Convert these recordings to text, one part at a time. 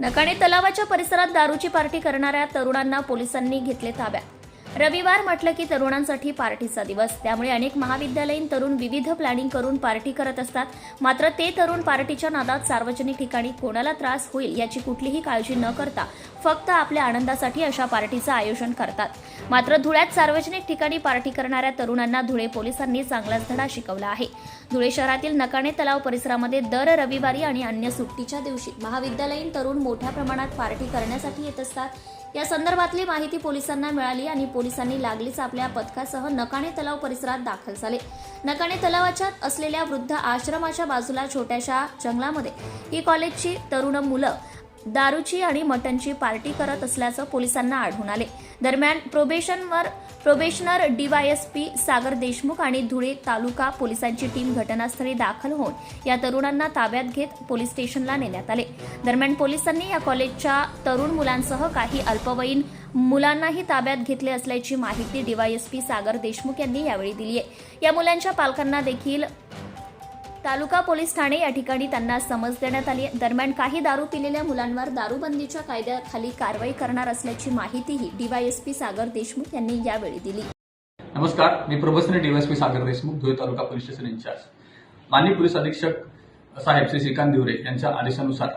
नकाणे तलावाच्या परिसरात दारूची पार्टी करणाऱ्या तरुणांना पोलिसांनी घेतले ताब्यात. रविवार म्हटलं की तरुणांसाठी पार्टीचा दिवस. त्यामुळे अनेक महाविद्यालयीन तरुण विविध प्लॅनिंग करून पार्टी करत असतात. मात्र ते तरुण पार्टीच्या नादात सार्वजनिक ठिकाणी कोणाला त्रास होईल याची कुठलीही काळजी न करता फक्त आपल्या आनंदासाठी अशा पार्टीचं आयोजन करतात. मात्र धुळ्यात सार्वजनिक ठिकाणी पार्टी करणाऱ्या तरुणांना धुळे पोलिसांनी चांगलाच धडा शिकवला आहे. धुळे शहरातील नकाणे तलाव परिसरामध्ये दर रविवारी आणि अन्य सुट्टीच्या दिवशी महाविद्यालयीन तरुण मोठ्या प्रमाणात पार्टी करण्यासाठी येत असतात. या संदर्भातली माहिती पोलिसांना मिळाली आणि पोलिसांनी लागलीच आपल्या पथकासह नकाणे तलाव परिसरात दाखल झाले. नकाणे तलावाच्या असलेल्या वृद्ध आश्रमाच्या बाजूला छोट्याशा जंगलामध्ये ही कॉलेजची तरुण मुलं दारूची आणि मटनची पार्टी करत असल्याचं पोलिसांना आढळून आले. दरम्यान प्रोबेशनवर प्रोबेशनर डीवायएसपी सागर देशमुख आणि धुळे तालुका पोलिसांची टीम घटनास्थळी दाखल होऊन या तरुणांना ताब्यात घेत पोलीस स्टेशनला नेण्यात आले. दरम्यान पोलिसांनी या कॉलेजच्या तरुण मुलांसह काही अल्पवयीन मुलांनाही ताब्यात घेतले असल्याची माहिती डीवायएसपी सागर देशमुख यांनी यावेळी दिली आहे. या मुलांच्या पालकांना देखील तालुका पोलीस ठाणे या ठिकाणी त्यांना समज देण्यात आली दरम्यान काही दारू पिलेल्या मुलांवर दारूबंदीच्या कायद्याखाली कारवाई करणार असल्याची माहितीही डीवायएसपी सागर देशमुख यांनी यावेळी दिली. नमस्कार मी professor DYSP Sagar Deshmukh Dhule taluka police station incharge. माननीय पोलीस अधीक्षक साहेब श्री श्रीकांत दिवरे यांच्या आदेशानुसार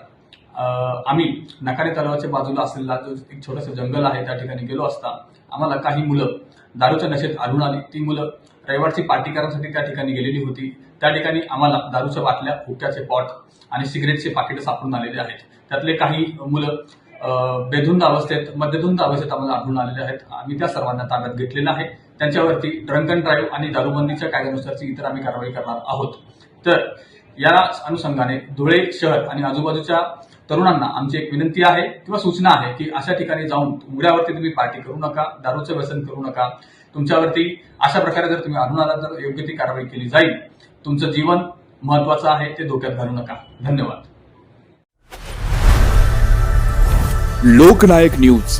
आम्ही नकारे तलावाच्या बाजूला असलेला जो एक छोटंसं जंगल आहे त्या ठिकाणी गेलो असता आम्हाला काही मुलं दारूच्या नशेत आढळून आली. ती मुलं रविवारची पार्टी करण्यासाठी त्या ठिकाणी गेलेली होती. त्या ठिकाणी आम्हाला दारूच्या बाटल्या हुक्क्याचे पॉट आणि सिगरेटचे पाकिट सापडून आलेले आहेत. त्यातले काही मुलं बेधुंद अवस्थेत मध्यधुंद अवस्थेत आम्हाला आढळून आलेले आहेत. आम्ही त्या सर्वांना ताब्यात घेतलेलं आहे. त्यांच्यावरती ड्रंक अँड ड्राईव्ह आणि दारूबंदीच्या कायद्यानुसारची इतर आम्ही कारवाई करणार आहोत. तर या अनुषंगाने धुळे शहर आणि आजूबाजूच्या तरुणांना आमची एक विनंती आहे किंवा सूचना आहे की अशा ठिकाणी जाऊन उघड्यावरती तुम्ही पार्टी करू नका दारूचं व्यसन करू नका. तुमच्यावरती अशा प्रकारे जर तुम्ही आढळून आला तर योग्य ती कारवाई केली जाईल. तुमचं जीवन महत्वाचं आहे ते धोक्यात घालू नका. धन्यवाद. लोकनायक न्यूज.